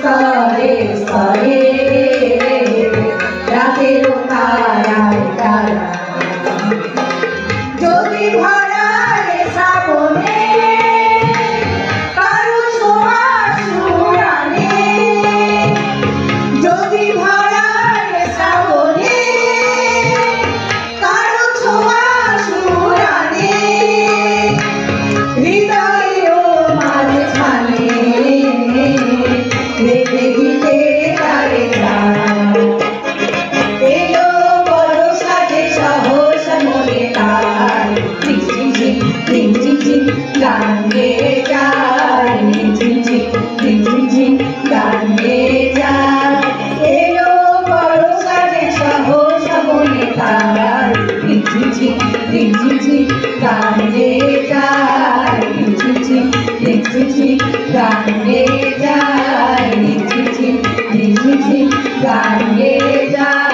স্তরে স্তরে রাতের তারায় তারা যদি ভাই তাই লিখেছি লিখেছি গানে তাই লিখেছি লিখেছি গানে তাই লিখেছি লিখেছি গানে তাই